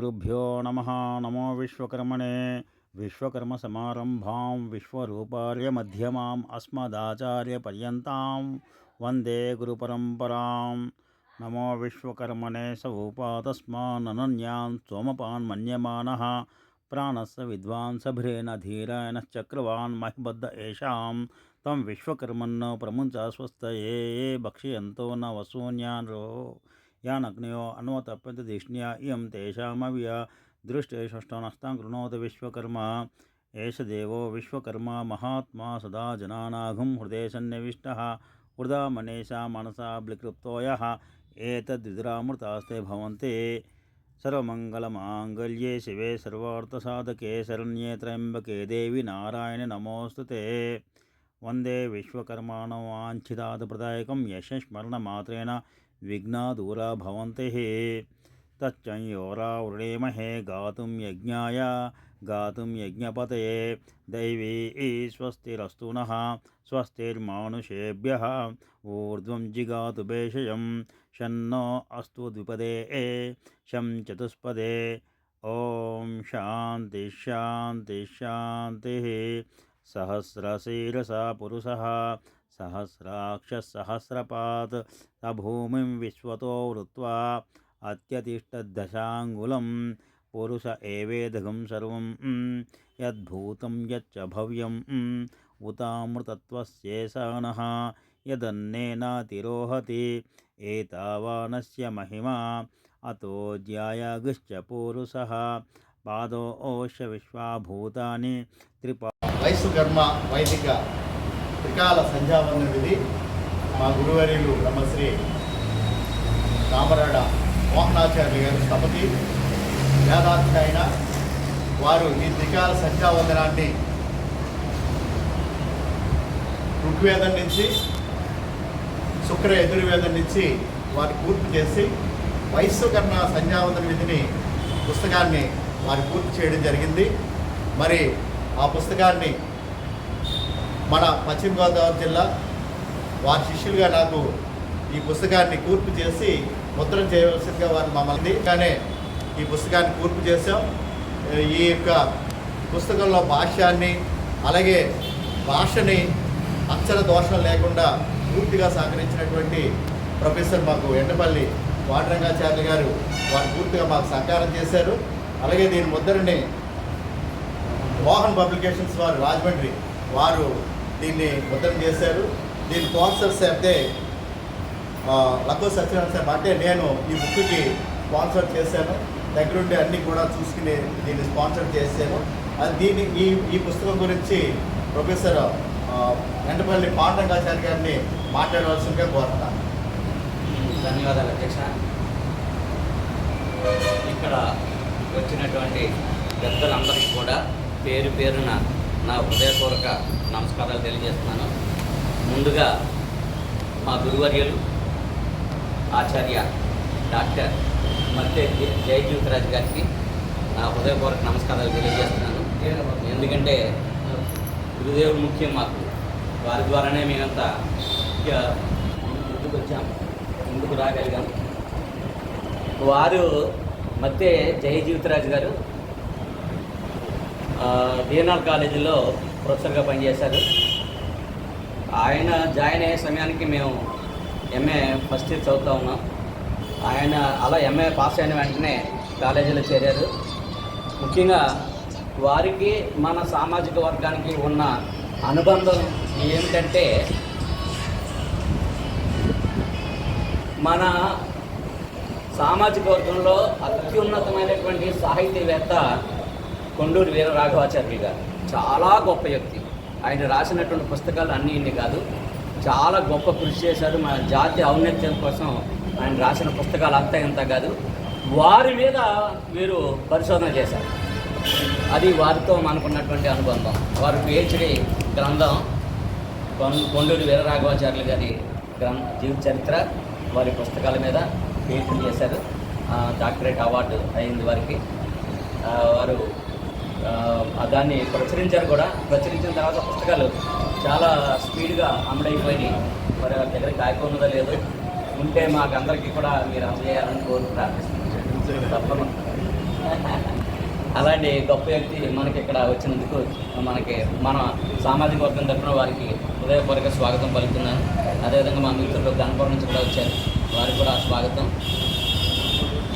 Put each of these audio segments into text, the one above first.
श्रीगुरुभ्यो नमः। नमो विश्वकर्मणे। विश्वकर्मसमारम्भां विश्वरूपार्य मध्यमाम् अस्मदाचार्यपर्यन्तां वंदे गुरुपरम्परां नमो विश्वकर्मणे स उपातस्माननन्यान् त्वमपान् मन्यमानः प्राणस्य विद्वांसभ्रेण तम महिबद्ध येषां तं विश्वकर्मन्न प्रमुञ्च ये भक्ष्यन्तो न वसून्यान् रो यानग्नयो अन्वतप्यतधिष्ण्या इयं तेषामव्य दृष्टे षष्ठनस्तां कृणोति विश्वकर्मा एष देवो विश्वकर्मा महात्मा सदा जनानाघुं हृदे सन्निविष्टः हृदा मनेषा मनसा ब्लिकृप्तो यः एतद्विदुरामृतास्ते भवन्ति सर्वमङ्गलमाङ्गल्ये शिवे सर्वार्थसाधके शरण्ये त्र्यम्बके देवि नारायणे नमोऽस्तु ते वन्दे विश्वकर्माणवाञ्छितादप्रदायकं यशस्मरणमात्रेण विघ्ना दूरा भवन्ति तच्चयोरावृणीमहे गातुं यज्ञाय, गातुं यज्ञपते। दैवी स्वस्तिरस्तु नः स्वस्तिर्मानुषेभ्यः। ऊर्ध्वं जिगातु भेषजं शन्नो अस्तु द्विपदे। ए शं चतुष्पदे। ॐ शान्तिः। सहस्रशीरसा पुरुषः। सहस्राक्षः सहस्रपात् स भूमिं विश्वतो वृत्वा अत्यतिष्ठद्दशाङ्गुलं पुरुष एवेदघं सर्वं यद्भूतं यच्च भव्यम् उतामृतत्वस्येषाणः यदन्नेनातिरोहति, एतावानस्य महिमा अतो ज्यायागश्च पूरुषः पादो ओश्य विश्वाभूतानि त्रिपा वैसुकर्म वैदिक త్రికాల సంధ్యావందన విధి మా గురువర్యులు బ్రహ్మశ్రీ రామరాడ మోహనాచార్య గారు స్థపతి. వేదాధ్యాయన వారు ఈ త్రికాల సంధ్యావందనాన్ని ఋగ్వేదం నుంచి శుక్ర ఎదుర్వేదం నుంచి వారు పూర్తి చేసి వైశ్వకర్ణ సంధ్యావందన విధిని పుస్తకాన్ని వారు పూర్తి చేయడం జరిగింది. మరి ఆ పుస్తకాన్ని మన పశ్చిమ గోదావరి జిల్లా వారి శిష్యులుగా నాకు ఈ పుస్తకాన్ని కూర్పు చేసి ముద్రణ చేయవలసిందిగా వారు మమ్మల్ని కానీ ఈ పుస్తకాన్ని కూర్పు చేశాం. ఈ యొక్క పుస్తకంలో భాష్యాన్ని అలాగే భాషని అక్షర దోషం లేకుండా పూర్తిగా సహకరించినటువంటి ప్రొఫెసర్ మాకు ఎండపల్లి వాటరంగాచార్య గారు వారు పూర్తిగా మాకు సహకారం చేశారు. అలాగే దీని ముద్రని మోహన్ పబ్లికేషన్స్ వారు రాజమండ్రి వారు దీన్ని ముద్రణ చేశారు. దీని స్పాన్సర్స్ అయితే లక్కో సత్యనారాయణ సార్ అంటే నేను ఈ బుక్కి స్పాన్సర్ చేశాను. దగ్గరుండి అన్నీ కూడా చూసుకుని దీన్ని స్పాన్సర్ చేశాను. అది దీన్ని ఈ ఈ పుస్తకం గురించి ప్రొఫెసర్ వెంటపల్లి ఎండపల్లి గారిని మాట్లాడవలసిందిగా కోరుతాను ధన్యవాదాలు అధ్యక్ష. ఇక్కడ వచ్చినటువంటి పెద్దలందరికీ కూడా పేరు పేరున నా హృదయపూర్వక నమస్కారాలు తెలియజేస్తున్నాను. ముందుగా మా గురువర్యులు ఆచార్య డాక్టర్ మత్తే జయజీవితరాజు గారికి నా హృదయపూర్వక నమస్కారాలు తెలియజేస్తున్నాను. ఎందుకంటే గురుదేవుడు ముఖ్యం మాకు. వారి ద్వారానే మేమంతా ముందుకు వచ్చాము ముందుకు రాగలిగాము వారు మధ్య జయజీవితరాజు గారు డిఎన్ఆర్ కాలేజీలో ప్రొఫెసర్గా పనిచేశారు. ఆయన జాయిన్ అయ్యే సమయానికి మేము ఎంఏ ఫస్ట్ ఇయర్ చదువుతూ ఉన్నాం. ఆయన అలా ఎంఏ పాస్ అయిన వెంటనే కాలేజీలో చేరారు. ముఖ్యంగా వారికి మన సామాజిక వర్గానికి ఉన్న అనుబంధం ఏమిటంటే మన సామాజిక వర్గంలో అత్యున్నతమైనటువంటి సాహితీవేత్త కొండూరు వీర రాఘవాచార్యులు గారు. చాలా గొప్ప వ్యక్తి. ఆయన రాసినటువంటి పుస్తకాలు అన్నీ ఇన్ని కాదు. చాలా గొప్ప కృషి చేశారు మన జాతి ఔన్నత్యం కోసం ఆయన రాసిన పుస్తకాలు అంతా ఇంత కాదు. వారి మీద మీరు పరిశోధన చేశారు. అది వారితో మనకున్నటువంటి అనుబంధం. వారు పిహెచ్డి గ్రంథం కొం- కొండూరు వీరరాఘవాచార్యులు గారి గ్రంథ జీవిత చరిత్ర వారి పుస్తకాల మీద పిహెచ్డి చేశారు. డాక్టరేట్ అవార్డు అయింది వారికి. వారు దాన్ని ప్రచురించారు కూడా. ప్రచురించిన తర్వాత పుస్తకాలు చాలా స్పీడ్గా అమ్మడైపోయి మరి వారి దగ్గర కాయకున్నదో లేదు. ఉంటే మాకు అందరికీ కూడా మీరు అందజేయాలని కోరు ప్రార్థిస్తున్నాను అలాంటి గొప్ప వ్యక్తి మనకి ఇక్కడ వచ్చినందుకు మనకి మన సామాజిక వర్గం తరఫున వారికి హృదయపూర్వక స్వాగతం పలుకుతున్నాను. అదేవిధంగా మా మిత్రులు గణపురం నుంచి కూడా వచ్చారు. వారికి కూడా స్వాగతం.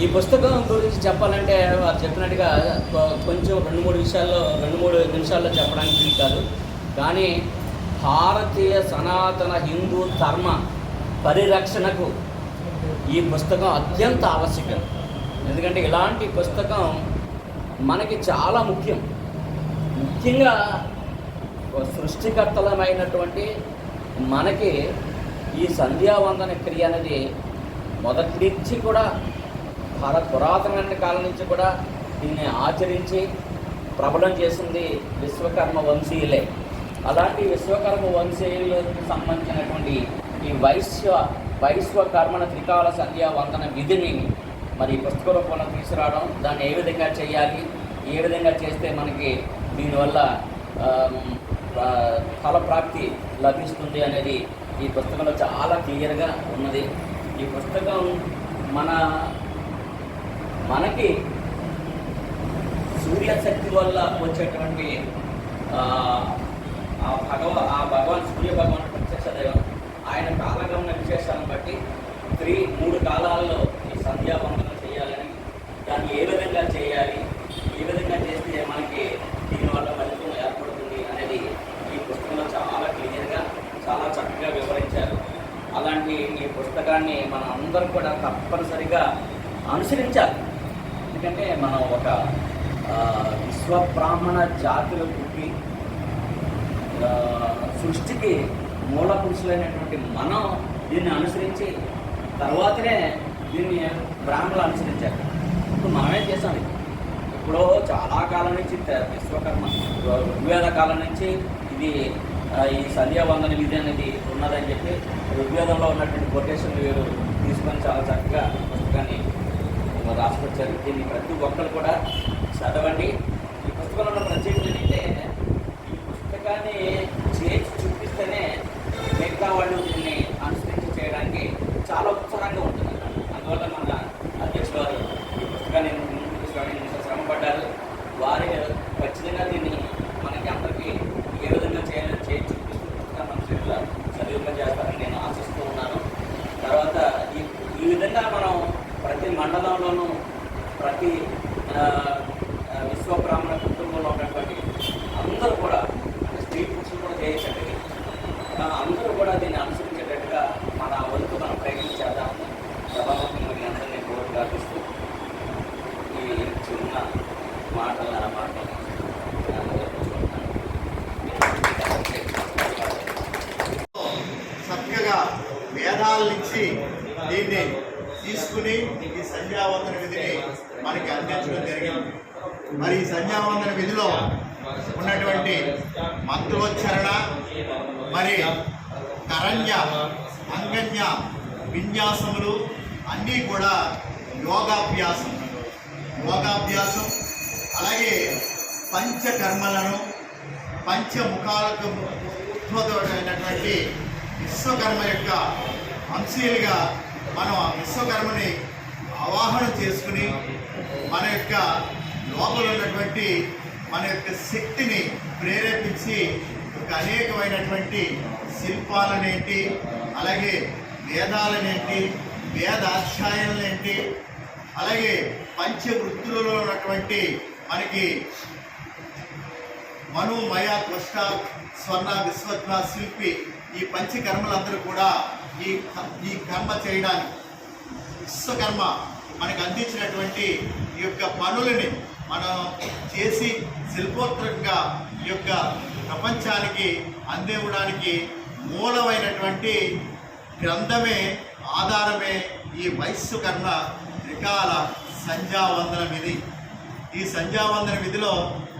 ఈ పుస్తకం గురించి చెప్పాలంటే వారు చెప్పినట్టుగా కొ- కొంచెం రెండు మూడు విషయాల్లో రెండు మూడు నిమిషాల్లో చెప్పడానికి వీలు కాదు. కానీ భారతీయ సనాతన హిందూ ధర్మ పరిరక్షణకు ఈ పుస్తకం అత్యంత ఆవశ్యకం. ఎందుకంటే ఇలాంటి పుస్తకం మనకి చాలా ముఖ్యం. ముఖ్యంగా సృష్టికర్తలమైనటువంటి మనకి ఈ సంధ్యావందన క్రియ అనేది మొదటి నుంచి కూడా భారత పురాతనమైన కాలం నుంచి కూడా దీన్ని ఆచరించి ప్రబలం చేసింది విశ్వకర్మ వంశీయులే. అలాంటి విశ్వకర్మ వంశీయులకు సంబంధించినటువంటి ఈ వైశ్వ వైశ్వకర్మణ త్రికాల సంధ్యా వందన విధిని మరి ఈ పుస్తక రూపంలో తీసుకురావడం దాన్ని ఏ విధంగా చేయాలి ఏ విధంగా చేస్తే మనకి దీనివల్ల ఫలప్రాప్తి లభిస్తుంది అనేది ఈ పుస్తకంలో చాలా క్లియర్గా ఉన్నది. ఈ పుస్తకం మన మనకి సూర్యశక్తి వల్ల వచ్చేటువంటి ఆ, ఆ భగవ ఆ భగవాన్ సూర్య భగవాన్ ప్రత్యక్ష దైవం ఆయన కాలగమన విశేషాలను బట్టి త్రీ మూడు కాలాల్లో ఈ సంధ్యావందనం చేయాలని దాన్ని ఏ విధంగా చేయాలి ఏ విధంగా చేస్తే మనకి దీనివల్ల ఫలితం ఏర్పడుతుంది అనేది ఈ పుస్తకంలో చాలా క్లియర్గా చాలా చక్కగా వివరించారు. అలాంటి ఈ పుస్తకాన్ని మనం అందరం కూడా తప్పనిసరిగా అనుసరించాలి. ఎందుకంటే మనం ఒక విశ్వబ్రాహ్మణ జాతిలో పుట్టి సృష్టికి మూల పురుషులైనటువంటి మనం దీన్ని అనుసరించి తర్వాతనే దీన్ని బ్రాహ్మణులు అనుసరించారు. ఇప్పుడు మనమే చేసాం ఇది? ఇప్పుడు చాలా కాలం నుంచి విశ్వకర్మ ఋగ్వేద కాలం నుంచి ఇది ఈ సంధ్యావందన విధి అనేది ఉన్నదని చెప్పి ఋగ్వేదంలో ఉన్నటువంటి కొటేషన్ వీరు తీసుకొని చాలా చక్కగా పుస్తకాన్ని రాసుకొచ్చారు దీన్ని ప్రతి ఒక్కరు కూడా చదవండి. ఈ పుస్తకంలో ఉన్న ప్రత్యేకత ఏంటంటే ఈ పుస్తకాన్ని చేసి చూపిస్తేనే మిగతా వాళ్ళు దీన్ని అనుసరించి చేయడానికి చాలా ఉత్సాహంగా ఉంటుంది అందువల్ల మన అధ్యక్షులు వారు ఈ పుస్తకాన్ని ముందుకు తీసుకురావడానికి శ్రమపడ్డారు. వారి ఖచ్చితంగా దీన్ని మనకి అందరికీ ఏ విధంగా చేయాలో చేసి చూపిస్తూ పుస్తకాన్ని మన చేతుల సదుపయోగం చేస్తారని నేను ఆశిస్తూ ఉన్నాను తర్వాత ఈ ఈ విధంగా మనం ప్రతి మండలంలోనూ ప్రతి విశ్వబ్రాహ్మణ విశ్వ బ్రాహ్మణ కుటుంబంలో ఉన్నటువంటి అందరూ కూడా స్త్రీ పురుషులు కూడా చేయొచ్చండి అందరూ కూడా దీన్ని అనుసరించేటట్టుగా మన వంతు మనం ప్రయత్నించేద్దాము సభాముఖంగా మీ అందరినీ కోరు ప్రార్థిస్తూ ఈ చిన్న మాటలు నా మాటలు చక్కగా వేదాల నుంచి దీన్ని తీసుకుని ఈ సంధ్యావందన విధిని మనకి అందించడం జరిగింది. మరి ఈ సంధ్యావందన విధిలో ఉన్నటువంటి మంత్రోచ్చరణ మరి కరణ్య అంగన్య విన్యాసములు అన్నీ కూడా యోగాభ్యాసం. యోగాభ్యాసం అలాగే పంచకర్మలను పంచముఖాలకు ఉద్భుతమైనటువంటి విశ్వకర్మ యొక్క అంశీలుగా మనం ఆ విశ్వకర్మని ఆవాహన చేసుకుని మన యొక్క లోపల ఉన్నటువంటి మన యొక్క శక్తిని ప్రేరేపించి ఒక అనేకమైనటువంటి శిల్పాలనేంటి అలాగే వేదాలనేంటి వేదాధ్యాయనలేంటి అలాగే పంచవృత్తులలో ఉన్నటువంటి మనకి మను మయ త్వష్ట స్వర్ణ విశ్వత్న శిల్పి ఈ పంచకర్మలందరూ కూడా ఈ ఈ కర్మ చేయడానికి విశ్వకర్మ మనకు అందించినటువంటి ఈ యొక్క పనులని మనం చేసి శిల్పోత్తరంగా ఈ యొక్క ప్రపంచానికి అందివ్వడానికి మూలమైనటువంటి గ్రంథమే ఆధారమే ఈ వైశ్వకర్మ త్రికాల సంధ్యావందన విధి ఈ సంధ్యావందన విధిలో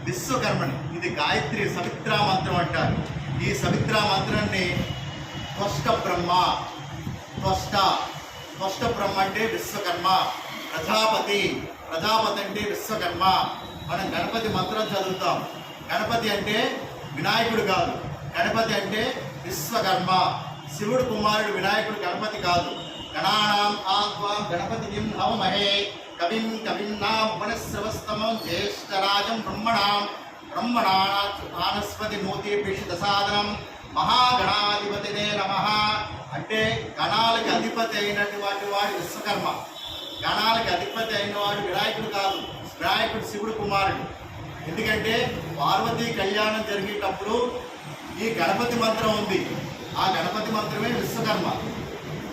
విశ్వకర్మని ఇది గాయత్రి సవిత్రా మంత్రం అంటారు. ఈ సవిత్రా మంత్రాన్ని త్వష్ట బ్రహ్మ. త్వష్ట త్వష్ట బ్రహ్మ అంటే విశ్వకర్మ. ప్రజాపతి. ప్రజాపతి అంటే విశ్వకర్మ. మనం గణపతి మంత్రం చదువుతాం. గణపతి అంటే వినాయకుడు కాదు. గణపతి అంటే విశ్వకర్మ. శివుడు కుమారుడు వినాయకుడు గణపతి కాదు. గణానాం ఆత్మ గణపతి నవమహే కవిం కవిన్నాం ఉపనశ్రవస్తమం జ్యేష్ఠరాజం బ్రహ్మణాం. బ్రహ్మణానస్పతి నూతి పిషిత సాధనం మహాగణాధిపతినే నమ. అంటే గణాలకి అధిపతి అయినటువంటి వాడు విశ్వకర్మ. గణాలకి అధిపతి అయిన వాడు వినాయకుడు కాదు వినాయకుడు శివుడు కుమారుడు. ఎందుకంటే పార్వతీ కళ్యాణం జరిగేటప్పుడు ఈ గణపతి మంత్రం ఉంది. ఆ గణపతి మంత్రమే విశ్వకర్మ.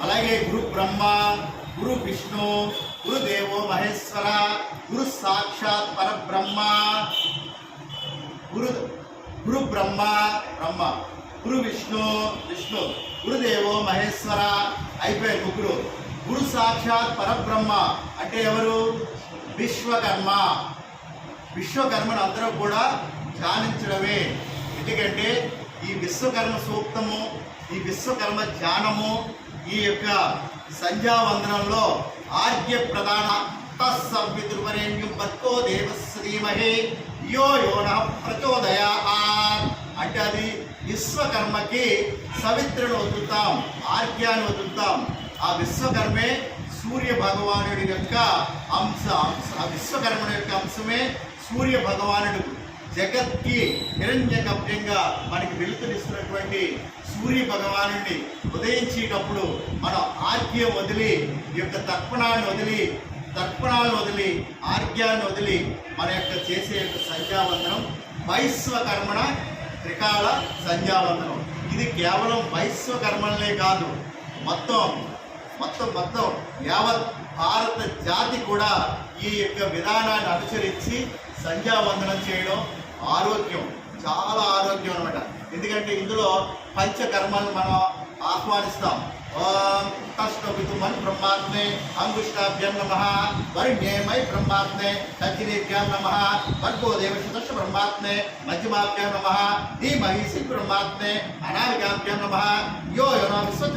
అలాగే గురు బ్రహ్మ గురు విష్ణు గురుదేవో మహేశ్వర గురు సాక్షాత్ పరబ్రహ్మ గురు గురు బ్రహ్మ బ్రహ్మ. గురు విష్ణు విష్ణు. గురుదేవో మహేశ్వర అయిపోయారు ముగ్గురు. గురు సాక్షాత్ పరబ్రహ్మ అంటే ఎవరు? విశ్వకర్మ. విశ్వకర్మను అందరూ కూడా ధ్యానించడమే. ఎందుకంటే ఈ విశ్వకర్మ సూక్తము ఈ విశ్వకర్మ ధ్యానము ఈ యొక్క సంధ్యావందనంలో ఆర్య ప్రధాన తస్సవితుర్వరేణ్యం భర్తో దేవశ్రీమహే యో యోన ప్రచోదయా అంటే అది విశ్వకర్మకి సవిత్రను వదులుతాం ఆర్గ్యాన్ని వదులుతాం ఆ విశ్వకర్మే సూర్య భగవానుడి యొక్క అంశ అంశ ఆ విశ్వకర్మని యొక్క అంశమే సూర్య భగవానుడు. జగత్కి హిరణ్య గమ్యంగా మనకి వెలుతురిస్తున్నటువంటి సూర్య భగవానుడిని ఉదయించేటప్పుడు మనం ఆర్గ్యం వదిలి ఈ యొక్క తర్పణాన్ని వదిలి తర్పణాలను వదిలి ఆర్గ్యాన్ని వదిలి మన యొక్క చేసే యొక్క సంధ్యావందనం వైశ్వకర్మణ త్రికాల సంధ్యావందనం. ఇది కేవలం వైశ్వకర్మలనే కాదు. మొత్తం మొత్తం మొత్తం యావత్ భారత జాతి కూడా ఈ యొక్క విధానాన్ని అనుసరించి సంధ్యావందనం చేయడం ఆరోగ్యం చాలా ఆరోగ్యం అనమాట ఎందుకంటే ఇందులో పంచకర్మలను మనం ఆహ్వానిస్తాం. तस्तुमन ब्रह्मात्मे अंगुष्टाभ्यं नमः वरिण्येमय ब्रह्मात्मे सज्जिनेभ्यं ब्रह्मात्मे, मध्यमाभ्यं नमः, धीमहि सिंह ब्रह्मात्मे, अनामिकाभ्यं नमः यो योना विश्वच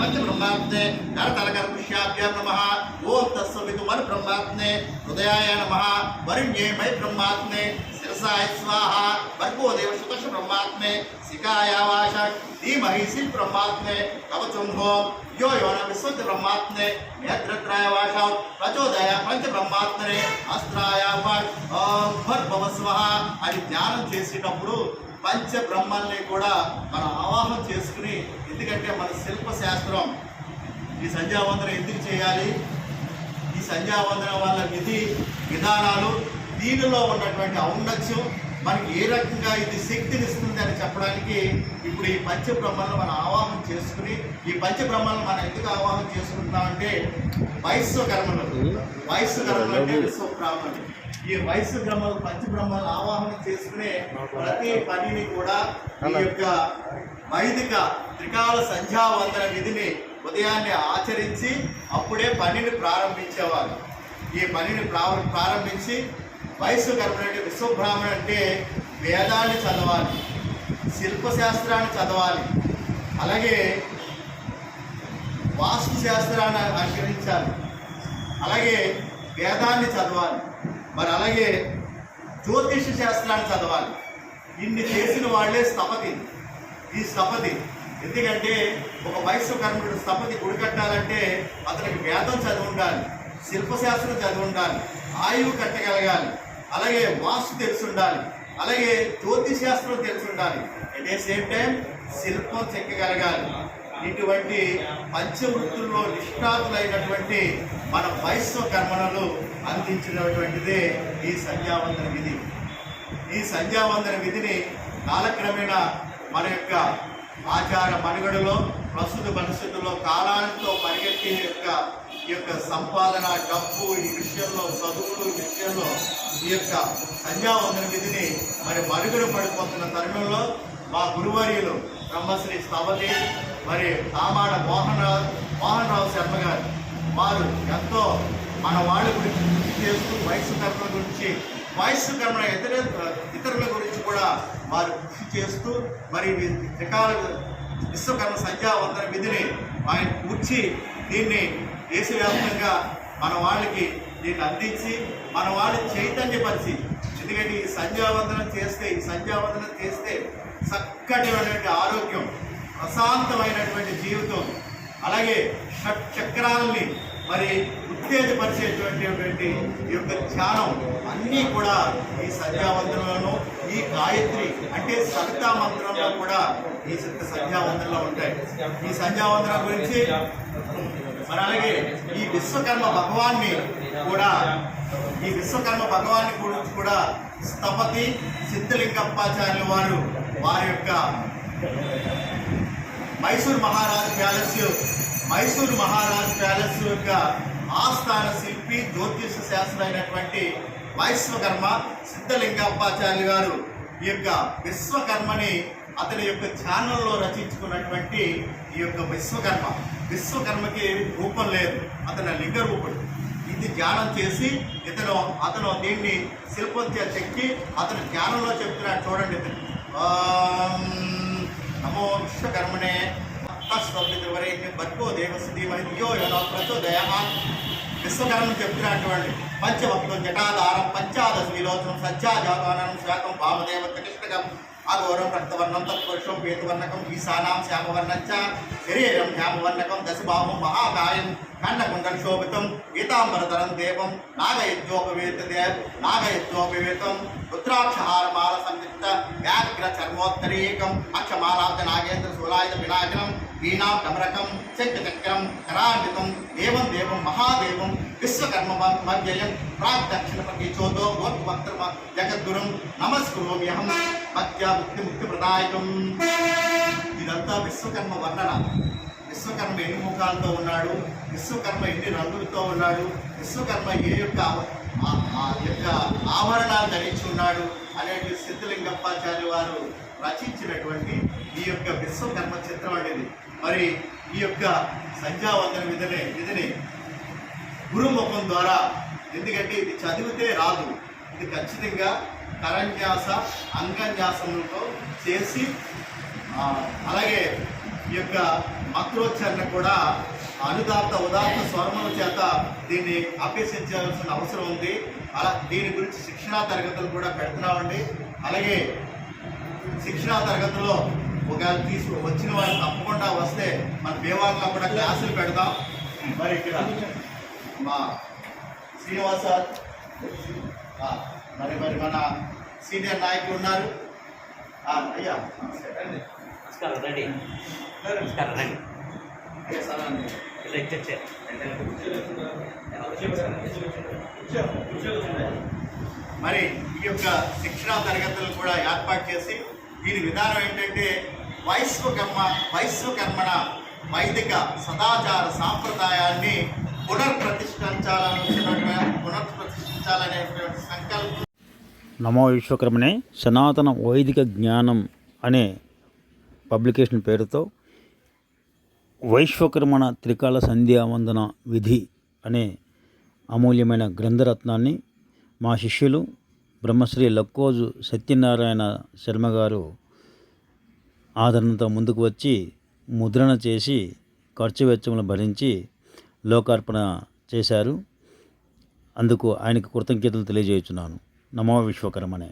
पंच ब्रह्मात्मे नरतरकर्पुष्याभ्यं नमः, ओम तस्तुमन ब्रह्मात्मे, हृदयाय नमः वरिण्येमय ब्रह्मात्मे వరుణ్యేమై స్వాహ వర్గో దేవశతశ బ్రహ్మాత్మే శిఖాయావాశ ధీమహి బ్రహ్మాత్మే కవచం హోం యో యోన బ్రహ్మాత్మే నేత్రత్రాయ వాష ప్రచోదయ పంచ బ్రహ్మాత్మనే అస్త్రాయ స్వహ అని ధ్యానం చేసేటప్పుడు పంచ బ్రహ్మల్ని కూడా మనం ఆవాహం చేసుకుని ఎందుకంటే మన శిల్ప శాస్త్రం ఈ సంధ్యావందనం ఎందుకు చేయాలి? ఈ సంధ్యావందనం వల్ల విధి విధానాలు దీనిలో ఉన్నటువంటి ఔన్నత్యం మనకి ఏ రకంగా ఇది శక్తినిస్తుంది అని చెప్పడానికి ఇప్పుడు ఈ పంచబ్రహ్మలను మనం ఆవాహన చేసుకుని ఈ పంచబ్రహ్మలను మనం ఎందుకు ఆవాహన చేసుకుంటున్నామంటే వైశ్వకర్మలు వైశ్వకర్మలు అంటే విశ్వబ్రాహ్మణులు ఈ వయస్సు బ్రహ్మలు పంచబ్రహ్మలు ఆవాహన చేసుకునే ప్రతి పనిని కూడా ఈ యొక్క వైదిక త్రికాల సంధ్యావందన విధిని ఉదయాన్నే ఆచరించి అప్పుడే పనిని ప్రారంభించేవారు. ఈ పనిని ప్రారం- ప్రారంభించి వయస్సు అంటే విశ్వబ్రాహ్మణుడు అంటే వేదాన్ని చదవాలి శిల్పశాస్త్రాన్ని చదవాలి అలాగే వాస్తు శాస్త్రాన్ని ఆచరించాలి అలాగే వేదాన్ని చదవాలి మరి అలాగే జ్యోతిష శాస్త్రాన్ని చదవాలి. ఇన్ని చేసిన వాళ్ళే స్థపతి. ఈ స్థపతి. ఎందుకంటే ఒక వయస్సు కర్మకుడు స్థపతి గుడి కట్టాలంటే అతనికి వేదం చదివి ఉండాలి శిల్పశాస్త్రం చదివి ఉండాలి ఆయువు కట్టగలగాలి. అలాగే వాస్తు తెలిసి ఉండాలి అలాగే జ్యోతిష్ శాస్త్రం తెలిసి ఉండాలి అట్ ఏ సేమ్ టైం శిల్పం చెక్కగలగాలి. ఇటువంటి పంచవృత్తుల్లో నిష్ణాతులైనటువంటి మన వైశ్వ కర్మణలు అందించినటువంటిదే ఈ సంధ్యావందన విధి. ఈ సంధ్యావందన విధిని కాలక్రమేణా మన యొక్క ఆచార మనుగడలో ప్రస్తుత పరిస్థితుల్లో కాలాలతో పరిగెత్తే యొక్క ఈ యొక్క సంపాదన డబ్బు ఈ విషయంలో చదువులు ఈ విషయంలో ఈ యొక్క సంధ్యావందన విధిని మరి మరుగున పడిపోతున్న తరుణంలో మా గురువర్యులు బ్రహ్మశ్రీ స్థవతి మరి తామాడ మోహన్ రావు మోహన్ రావు శర్మ గారు వారు ఎంతో మన వాళ్ళ గురించి కృషి చేస్తూ వయస్సు కర్మల గురించి వయస్సు కర్మ ఇతర ఇతరుల గురించి కూడా వారు కృషి చేస్తూ మరి త్రికాల విశ్వకర్మ సంధ్యావందన విధిని ఆయన కూర్చి దీన్ని దేశవ్యాప్తంగా మన వాళ్ళకి దీన్ని అందించి మన వాళ్ళు చైతన్యపరిచి ఎందుకంటే ఈ సంధ్యావందనం చేస్తే ఈ సంధ్యావందనం చేస్తే చక్కటిమైనటువంటి ఆరోగ్యం ప్రశాంతమైనటువంటి జీవితం. అలాగే షట్ చక్రాలని మరి ఉత్తేజపరిచేటువంటి ఈ యొక్క ధ్యానం అన్నీ కూడా ఈ సంధ్యావందనంలోనూ ఈ గాయత్రి అంటే సరితా మంత్రంలో కూడా ఈ సంధ్యావందనంలో ఉంటాయి. ఈ సంధ్యావందనం గురించి మరి అలాగే ఈ విశ్వకర్మ భగవాన్ని కూడా ఈ విశ్వకర్మ భగవాన్ని గురించి కూడా స్థపతి సిద్ధలింగప్పాచార్యుల వారు వారి యొక్క మైసూర్ మహారాజ్ ప్యాలెస్ మైసూర్ మహారాజ్ ప్యాలెస్ యొక్క ఆస్థాన శిల్పి జ్యోతిష శాస్త్ర అయినటువంటి వైశ్వకర్మ సిద్ధలింగప్పాచార్యులు గారు ఈ యొక్క విశ్వకర్మని అతని యొక్క ఛానల్లో రచించుకున్నటువంటి ఈ యొక్క విశ్వకర్మ. విశ్వకర్మకి రూపం లేదు. అతని లింగ రూపుడు ఇది ధ్యానం చేసి ఇతను అతను దీన్ని శిల్పం చెక్కి అతను ధ్యానంలో చెప్తున్నాడు చూడండి ఇతను. నమో విశ్వకర్మనే తస్వరే భర్గో దేవస్థితి మహియో యో ప్రచోదయాన్ విశ్వకర్మ చూడండి. పంచభక్తం జటాధారం పంచాదశ విలోచనం సత్యాజాతానం శాతం భావదేవత కృష్ణగం आघोरम रक्तवर्णम तत्पुरुषम श्वेतवर्णकम ईशानाम श्यामवर्णच शरीरम श्यामवर्णकम दशबाहम महाकायम खंडकुंडल शोभितम पीतांबरतरम देवम नागयज्ञोपवेतते नागयज्ञोपवेतम रुद्राक्षहारमाला संयुक्त व्याघ्र चर्मोत्तरीयकम अक्षमालाब्ध नागेन्द्र शूलायुध विनायकनम వినాశనం వీణాం డమరకం శక్తిచక్రం కరాన్వితం దేవం దేవం మహాదేవం విశ్వకర్మ మధ్యయం ప్రాక్ దక్షిణ ప్రతిచోదో జగద్గురం జగద్గురుం నమస్కరోమ్యహం భక్త్యా ముక్తి ముక్తి ప్రదాయకం ఇదంతా విశ్వకర్మ వర్ణన. విశ్వకర్మ ఎన్ని ముఖాలతో ఉన్నాడు? విశ్వకర్మ ఎన్ని రంగులతో ఉన్నాడు? విశ్వకర్మ ఏ యొక్క యొక్క ఆభరణాలు ధరించి ఉన్నాడు? అనేటి సిద్ధలింగప్పాచార్య వారు రచించినటువంటి ఈ యొక్క విశ్వకర్మ చిత్రం అనేది. మరి ఈ యొక్క సంధ్యావందన విధనే విధిని గురుముఖం ద్వారా ఎందుకంటే ఇది చదివితే రాదు. ఇది ఖచ్చితంగా కరణ్యాస అంగన్యాసములతో చేసి అలాగే ఈ యొక్క మంత్రోచ్చారణ కూడా అనుదాత్త ఉదాత్త స్వర్ణం చేత దీన్ని అభ్యసించాల్సిన అవసరం ఉంది. అలా దీని గురించి శిక్షణా తరగతులు కూడా పెడుతున్నామండి. అలాగే శిక్షణా తరగతిలో ఒకవేళ తీసుకు వచ్చిన వాళ్ళు తప్పకుండా వస్తే మన దేవాలయంలో కూడా క్లాసులు పెడతాం. మరి ఇక్కడ మా శ్రీనివాస ఆ, మరి మరి మన సీనియర్ నాయకులు ఉన్నారు. అయ్యా. నమస్కారం రండి. నమస్కారం రండి. అయ్యా. ఇలా మరి ఈ యొక్క శిక్షణా తరగతులు కూడా ఏర్పాటు చేసి దీని విధానం ఏంటంటే వైశ్వకర్మ వైశ్వకర్మణ వైదిక సదాచార సాంప్రదాయాన్ని పునర్ప్రతిష్ఠించాలని పునర్ప్రతిష్ఠించాలనేటువంటి సంకల్పం. నమో విశ్వకర్మనే సనాతన వైదిక జ్ఞానం అనే పబ్లికేషన్ పేరుతో వైశ్వకర్మణ త్రికాల సంధ్యావందన విధి అనే అమూల్యమైన గ్రంథరత్నాన్ని మా శిష్యులు బ్రహ్మశ్రీ లక్కోజు సత్యనారాయణ శర్మ గారు ఆదరణతో ముందుకు వచ్చి ముద్రణ చేసి ఖర్చు వెచ్చములు భరించి లోకార్పణ చేశారు. అందుకు ఆయనకు కృతజ్ఞతలు తెలియజేస్తున్నాను నమో విశ్వకర్మనే.